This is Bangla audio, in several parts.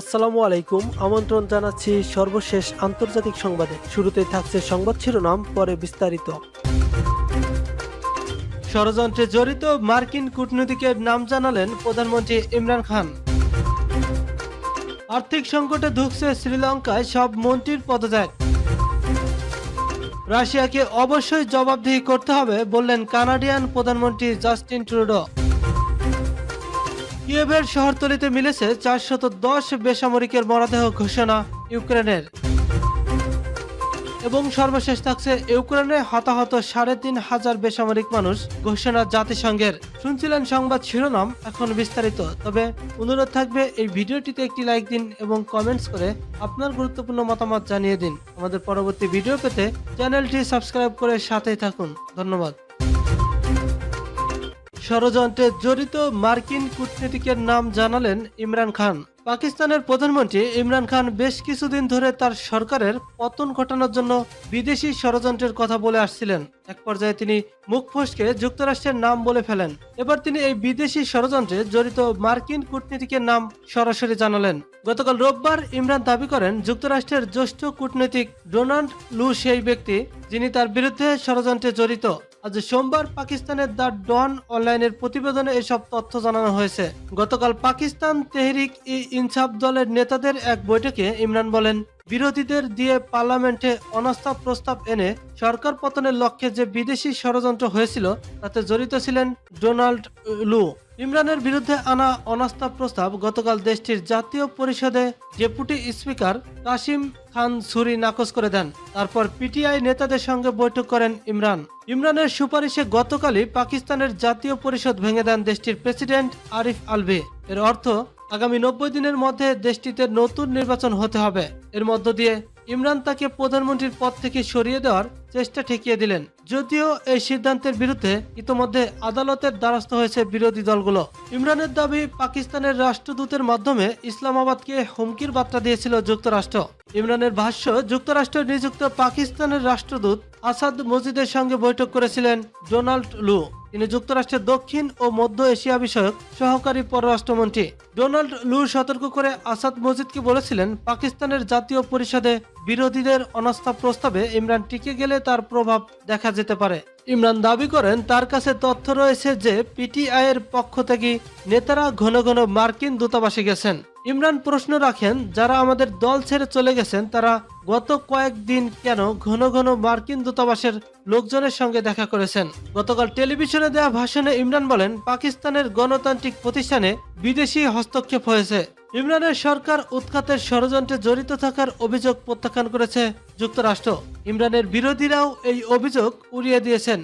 আসসালামু আলাইকুম। আমন্ত্রণ জানাচ্ছি সর্বশেষ আন্তর্জাতিক সংবাদে। শুরুতেই থাকছে সংবাদ শিরোনাম, পরে বিস্তারিত। ষড়যন্ত্রে জড়িত মার্কিন কূটনীতিকের নাম জানালেন প্রধানমন্ত্রী ইমরান খান। আর্থিক সংকটে ধুকছে শ্রীলঙ্কায়, সব মন্ত্রীর পদত্যাগ। রাশিয়াকে অবশ্যই জবাবদিহি করতে হবে, বললেন কানাডিয়ান প্রধানমন্ত্রী জাস্টিন ট্রুডো। কিয়েভের শহরতলিতে মিলেছে চারশত দশ বেসামরিকের মরদেহ ঘোষণা ইউক্রেনের। এবং সর্বশেষ থাকছে ইউক্রেনে হতাহত সাড়ে তিন হাজার বেসামরিক মানুষ, ঘোষণা জাতিসংঘের। শুনছিলেন সংবাদ শিরোনাম, এখন বিস্তারিত। তবে অনুরোধ থাকবে, এই ভিডিওটিতে একটি লাইক দিন এবং কমেন্টস করে আপনার গুরুত্বপূর্ণ মতামত জানিয়ে দিন। আমাদের পরবর্তী ভিডিও পেতে চ্যানেলটি সাবস্ক্রাইব করে সাথেই থাকুন। ধন্যবাদ। ষড়যন্ত্রে জড়িত মার্কিন কূটনীতিকের নাম জানালেন ইমরান খান। পাকিস্তানের প্রধানমন্ত্রী ইমরান খান বেশ কিছুদিন ধরে তার সরকারের পতন ঘটানোর জন্য বিদেশি ষড়যন্ত্রের কথা বলে আসছিলেন। এক পর্যায়ে তিনি মুখ ফসকে যুক্তরাষ্ট্রের নাম বলে ফেলেন। এবার তিনি এই বিদেশি ষড়যন্ত্রে জড়িত মার্কিন কূটনীতিকের নাম সরাসরি জানালেন। গতকাল রোববার ইমরান দাবি করেন, যুক্তরাষ্ট্রের জ্যেষ্ঠ কূটনীতিক ডোনাল্ড লু সেই ব্যক্তি যিনি তার বিরুদ্ধে ষড়যন্ত্রে জড়িত। আজ সোমবার পাকিস্তানের দ্য ডন অনলাইনের প্রতিবেদনে এসব তথ্য জানানো হয়েছে। গতকাল পাকিস্তান তেহরিক ই ইনসাফ দলের নেতাদের এক বৈঠকে ইমরান বলেন, বিরোধীদের দিয়ে পার্লামেন্টে অনাস্থা প্রস্তাব এনে সরকার পতনের লক্ষ্যে যে বিদেশি ষড়যন্ত্র হয়েছিল, তাতে জড়িত ছিলেন ডোনাল্ড লু। ইমরানের বিরুদ্ধে আনা অনাস্থা প্রস্তাব গতকাল দেশটির জাতীয় পরিষদে ডেপুটি স্পিকার কাসিম খান সুরি নাকচ করে দেন। তারপর পিটিআই নেতাদের সঙ্গে বৈঠক করেন ইমরান। ইমরানের সুপারিশে গতকালই পাকিস্তানের জাতীয় পরিষদ ভেঙে দেন দেশটির প্রেসিডেন্ট আরিফ আলভি। এর অর্থ, আগামী নব্বই দিনের মধ্যে দেশটিতে নতুন নির্বাচন হতে হবে। এর মধ্য দিয়ে ইমরান তাকে প্রধানমন্ত্রীর পদ থেকে সরিয়ে দেওয়ার চেষ্টা ঠেকিয়ে দিলেন। যদিও এই সিদ্ধান্তের বিরুদ্ধে ইতোমধ্যে আদালতের দ্বারস্থ হয়েছে বিরোধী দলগুলো। ইমরানের দাবি পাকিস্তানের রাষ্ট্রদূতের মাধ্যমে ইসলামাবাদকে হুমকির বার্তা দিয়েছিল যুক্তরাষ্ট্র। ইমরানের ভাষ্য যুক্তরাষ্ট্র নিযুক্ত পাকিস্তানের রাষ্ট্রদূত আসাদ মজিদের সঙ্গে বৈঠক করেছিলেন ডোনাল্ড লু। তিনি যুক্তরাষ্ট্রের দক্ষিণ ও মধ্য এশিয়া বিষয়ক সহকারী পররাষ্ট্রমন্ত্রী ডোনাল্ড লু সতর্ক করে আসাদ মজিদকে বলেছিলেন, পাকিস্তানের জাতীয় পরিষদে বিরোধীদের অনাস্থা প্রস্তাবে ইমরান টিকে গেলে তার প্রভাব দেখা যেতে পারে। ইমরান দাবি করেন, তার কাছে তথ্য রয়েছে যে পিটিআই এর পক্ষ থেকে নেতারা ঘন ঘন মার্কিন দূতাবাসে গেছেন। ইমরান প্রশ্ন রাখেন, যারা আমাদের দল ছেড়ে চলে গেছেন, তারা গত কয়েকদিন কেন ঘন ঘন মার্কিন দূতাবাসের লোকজনের সঙ্গে দেখা করেছেন? গতকাল টেলিভিশনে দেওয়া ভাষণে ইমরান বলেন, পাকিস্তানের গণতান্ত্রিক প্রতিষ্ঠানে বিদেশি হস্তক্ষেপ হয়েছে। ইমরানের সরকার উৎখাতের ষড়যন্ত্রে জড়িত থাকার অভিযোগ প্রত্যাখ্যান করেছে যুক্তরাষ্ট্র। ইমরানের বিরোধীরাও এই অভিযোগ উড়িয়ে দিয়েছেন।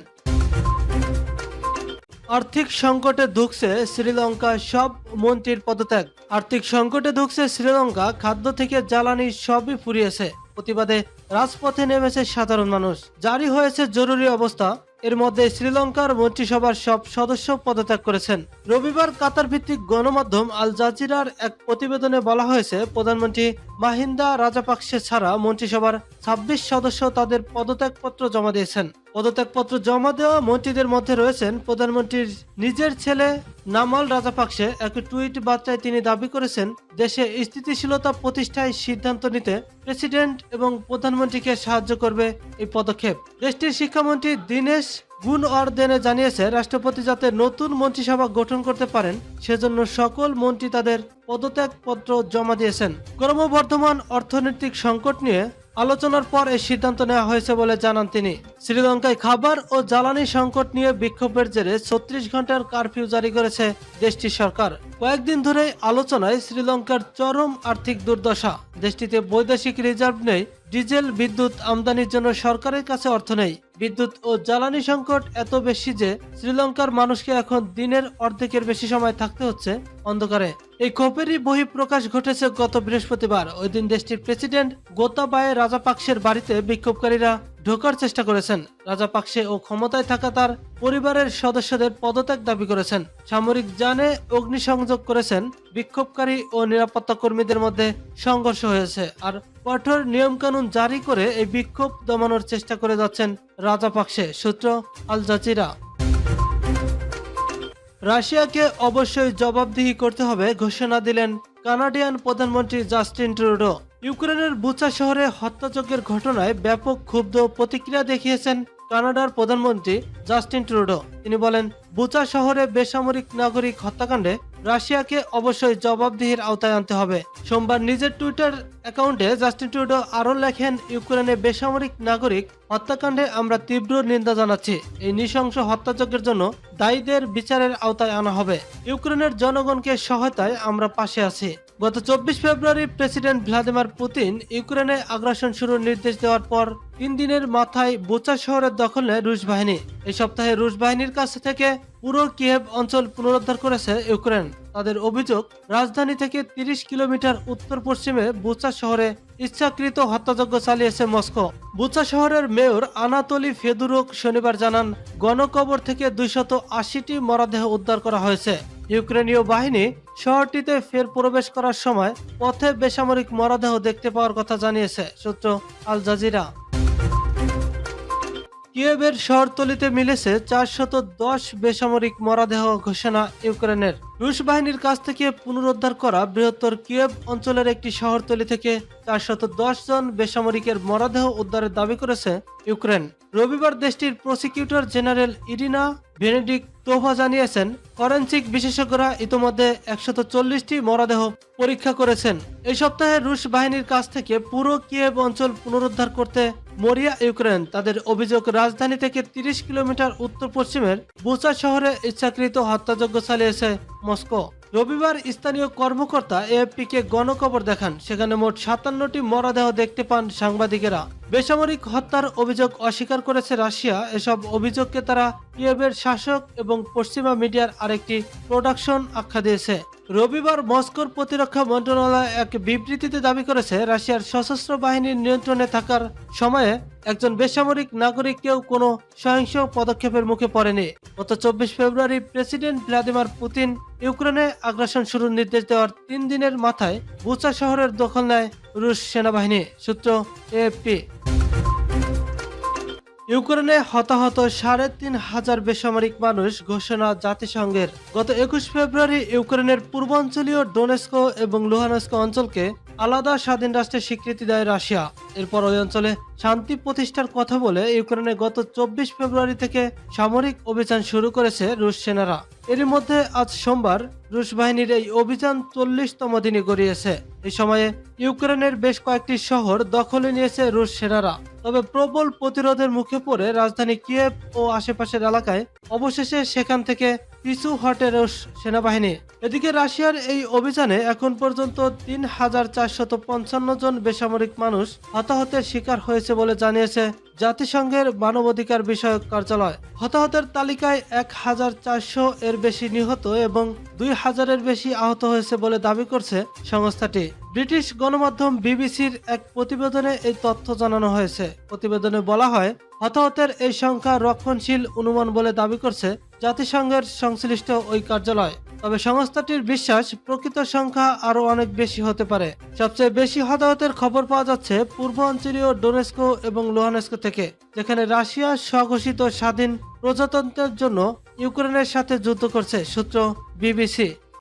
আর্থিক সংকটে ধুকছে শ্রীলঙ্কা, সব মন্ত্রীর পদত্যাগ। আর্থিক সংকটে ধুকছে শ্রীলঙ্কা, খাদ্য থেকে জ্বালানি সবই ফুরিয়েছে। প্রতিবাদে রাজপথে নেমেছে সাধারণ মানুষ। জারি হয়েছে জরুরি অবস্থা। এর মধ্যে শ্রীলঙ্কার মন্ত্রিসভার সব সদস্য পদত্যাগ করেছেন। রবিবার কাতার ভিত্তিক গণমাধ্যম আল জাজিরার এক প্রতিবেদনে বলা হয়েছে, প্রধানমন্ত্রী মাহিন্দা রাজাপাকসে ছাড়া মন্ত্রিসভার ছাব্বিশ সদস্য তাদের পদত্যাগপত্র জমা দিয়েছেন। পদত্যাগপত্র জমা দেওয়া মন্ত্রীদের মধ্যে রয়েছেন প্রধানমন্ত্রীর নিজের ছেলে নামাল রাজাপাকসে। এক টুইট বার্তায় তিনি দাবি করেছেন, দেশে স্থিতিশীলতা প্রতিষ্ঠায় সিদ্ধান্ত নিতে প্রেসিডেন্ট এবং প্রধানমন্ত্রীকে সাহায্য করবে এই পদক্ষেপ। দেশটির শিক্ষামন্ত্রী দীনেশ গুণ অর্দেনে জানিয়েছে, রাষ্ট্রপতি যাতে নতুন মন্ত্রিসভা গঠন করতে পারেন, সেজন্য সকল মন্ত্রী তাদের পদত্যাগপত্র জমা দিয়েছেন। ক্রমবর্ধমান অর্থনৈতিক সংকট নিয়ে আলোচনার পর এই সিদ্ধান্ত নেওয়া হয়েছে বলে জানান তিনি। শ্রীলঙ্কায় খাবার ও জ্বালানি সংকট নিয়ে বিক্ষোভের জেরে ছত্রিশ ঘণ্টার কারফিউ জারি করেছে দেশটির সরকার। কয়েকদিন ধরে আলোচনায় শ্রীলঙ্কার চরম আর্থিক দুর্দশা। দেশটিতে বৈদেশিক রিজার্ভ নেই, ডিজেল, বিদ্যুৎ আমদানির জন্য সরকারের কাছে অর্থ নেই। বিদ্যুৎ ও জ্বালানি সংকট এত বেশি যে শ্রীলঙ্কার মানুষকে এখন দিনের অর্ধেকের বেশি সময় থাকতে হচ্ছে অন্ধকারে। এই ক্ষোভেরই বহিঃপ্রকাশ ঘটেছে গত বৃহস্পতিবার। ওই দিন দেশটির প্রেসিডেন্ট গোতাবায়ে রাজাপাকসের বাড়িতে বিক্ষোভকারীরা ঢোকার চেষ্টা করেছেন। রাজাপাকসে ও ক্ষমতায় থাকা তার পরিবারের সদস্যদের পদত্যাগ দাবি করেছেন। সামরিক যানে অগ্নিসংযোগ করেছেন। বিক্ষোভকারী ও নিরাপত্তা কর্মীদের মধ্যে সংঘর্ষ হয়েছে। আর কঠোর নিয়মকানুন জারি করে এই বিক্ষোভ দমানোর চেষ্টা করে যাচ্ছেন রাজাপাকসে সূত্র আল জাজিরা। রাশিয়াকে অবশ্যই জবাবদিহি করতে হবে, ঘোষণা দিলেন কানাডিয়ান প্রধানমন্ত্রী জাস্টিন ট্রুডো। ইউক্রেনের বুচা শহরে হত্যাযজ্ঞের ঘটনায় ব্যাপক ক্ষুব্ধ প্রতিক্রিয়া দেখিয়েছেন কানাডার প্রধানমন্ত্রী জাস্টিন ট্রুডো। তিনি বলেন, বুচা শহরে বেসামরিক নাগরিক হত্যাকাণ্ডে রাশিয়াকে অবশ্যই জবাবদিহির আওতায় আনতে হবে। সোমবার নিজের টুইটার অ্যাকাউন্টে জাস্টিন টুডো আরও লেখেন, ইউক্রেনে বেসামরিক নাগরিক হত্যাকাণ্ডে আমরা তীব্র নিন্দা জানাচ্ছি। এই নৃশংস হত্যাযজ্ঞের জন্য দায়ীদের বিচারের আওতায় আনা হবে। ইউক্রেনের জনগণকে সহায়তায় আমরা পাশে আছি। গত চব্বিশ ফেব্রুয়ারি প্রেসিডেন্ট ভ্লাদিমির পুতিন ইউক্রেনে আগ্রাসন শুরুর নির্দেশ দেওয়ার পর তিন দিনের মাথায় বোচা শহরের দখল নেয় রুশ বাহিনী। এই সপ্তাহে রুশ বাহিনীর কাছ থেকে পুরো কিয়েভ অঞ্চল পুনরুদ্ধার করেছে ইউক্রেন। তাদের অভিযোগ, রাজধানী থেকে তিরিশ কিলোমিটার উত্তর পশ্চিমে বুচা শহরে ইচ্ছাকৃত হত্যাযজ্ঞ চালিয়েছে মস্কো। বুচা শহরের মেয়র আনাতলি ফেদুরোক শনিবার জানান, গণকবর থেকে দুইশত আশিটি মরদেহ উদ্ধার করা হয়েছে। ইউক্রেনীয় বাহিনী শহরটিতে ফের প্রবেশ করার সময় পথে বেসামরিক মরদেহ দেখতে পাওয়ার কথা জানিয়েছে সূত্র আল জাজিরা। কিয়েভের শহরতলিতে মিলেছে চারশত দশ বেসামরিক মরাদেহ ঘোষণা ইউক্রেনের। রুশ বাহিনীর কাছ থেকে পুনরুদ্ধার করা বৃহত্তর কিয়েভ অঞ্চলের একটি শহরতলি থেকে চারশত দশ জন বেসামরিকের মরাদেহ উদ্ধারের দাবি করেছে ইউক্রেন। রবিবার দেশটির prosecutor general Irina Venediktova জানিয়েছেন, ফরেন্সিক বিশেষজ্ঞরা ইতোমধ্যে একশত চল্লিশটি মরাদেহ পরীক্ষা করেছেন। এই সপ্তাহে রুশ বাহিনীর কাছ থেকে পুরো কিয়েভ অঞ্চল পুনরুদ্ধার করতে মরিয়া, ইউক্রেন। তাদের অভিযোগ, রাজধানী থেকে তিরিশ কিলোমিটার উত্তর পশ্চিমের বুচা শহরে ইচ্ছাকৃত হত্যাযজ্ঞ চালিয়েছে মস্কো। রবিবার স্থানীয় কর্মকর্তা এএফপি কে গণকবর দেখান। সেখানে মোট সাতান্নটি মরদেহ দেখতে পান সাংবাদিকেরা। বেসামরিক হত্যার অভিযোগ অস্বীকার করেছে রাশিয়া। এসব অভিযোগকে তারা কিয়েভের শাসক এবং পশ্চিমা মিডিয়ার আরেকটি প্রোডাকশন আখ্যা দিয়েছে। রবিবার মস্কোর প্রতিরক্ষা মন্ত্রণালয় এক বিবৃতিতে দাবি করেছে, রাশিয়ার সশস্ত্র বাহিনীর নিয়ন্ত্রণে থাকার সময়ে একজন বেসামরিক নাগরিক কেউ কোনো সহিংস পদক্ষেপের মুখে পড়েনি। গত চব্বিশ ফেব্রুয়ারি প্রেসিডেন্ট ভ্লাদিমির পুতিন ইউক্রেনে আগ্রাসন শুরুর নির্দেশ দেওয়ার তিন দিনের মাথায় বুচা শহরের দখল নেয় রুশ সেনাবাহিনী, সূত্র এপি ইউক্রেনে হতাহত সাড়ে তিন হাজার বেসামরিক মানুষ ঘোষণা জাতিসংঘের। গত একুশ ফেব্রুয়ারি ইউক্রেনের পূর্বাঞ্চলীয় ডোনেস্কো এবং লুহানস্কো অঞ্চলকে আলাদা স্বাধীন রাষ্ট্রের স্বীকৃতি দেয় রাশিয়া। এরপর ওই অঞ্চলে শান্তি প্রতিষ্ঠার কথা বলে ইউক্রেনে গত চব্বিশ ফেব্রুয়ারি থেকে সামরিক অভিযান শুরু করেছে রুশ সেনারা। এরই মধ্যে আজ সোমবার রুশ বাহিনীর এই অভিযান চল্লিশতম দিনে গড়িয়েছে। এই সময়ে ইউক্রেনের বেশ কয়েকটি শহর দখলে নিয়েছে রুশ সেনারা। তবে প্রবল প্রতিরোধের মুখে পড়ে রাজধানী কিয়েভ ও আশেপাশের এলাকায় অবশেষে সেখান থেকে পিছু হটে রুশ সেনাবাহিনী। এদিকে রাশিয়ার এই অভিযানে এখন পর্যন্ত তিন হাজার চারশত পঞ্চান্ন জন বেসামরিক মানুষ হতাহতের শিকার হয়েছে বলে জানিয়েছে জাতিসংঘের মানবাধিকার বিষয়ক কার্যালয়। হতাহতের তালিকায় এক হাজার চারশো এর বেশি নিহত এবং দুই হাজারের বেশি আহত হয়েছে বলে দাবি করছে সংস্থাটি। ব্রিটিশ গণমাধ্যম বিবিসির এক প্রতিবেদনে এই তথ্য জানানো হয়েছে। প্রতিবেদনে বলা হয়, হতাহতের এই সংখ্যা রক্ষণশীল অনুমান বলে দাবি করছে জাতিসংঘের সংশ্লিষ্ট ওই কার্যালয়। তবে সংস্থাটির বিশ্বাস, প্রকৃত সংখ্যা আরও অনেক বেশি হতে পারে। সবচেয়ে বেশি হতাহতের খবর পাওয়া যাচ্ছে পূর্ব অঞ্চলীয় ডোনেস্কো এবং লোহানেস্কো থেকে, যেখানে রাশিয়া স্বঘোষিত স্বাধীন প্রজাতন্ত্রের জন্য ইউক্রেনের সাথে যুদ্ধ করছে, সূত্র বিবিসি।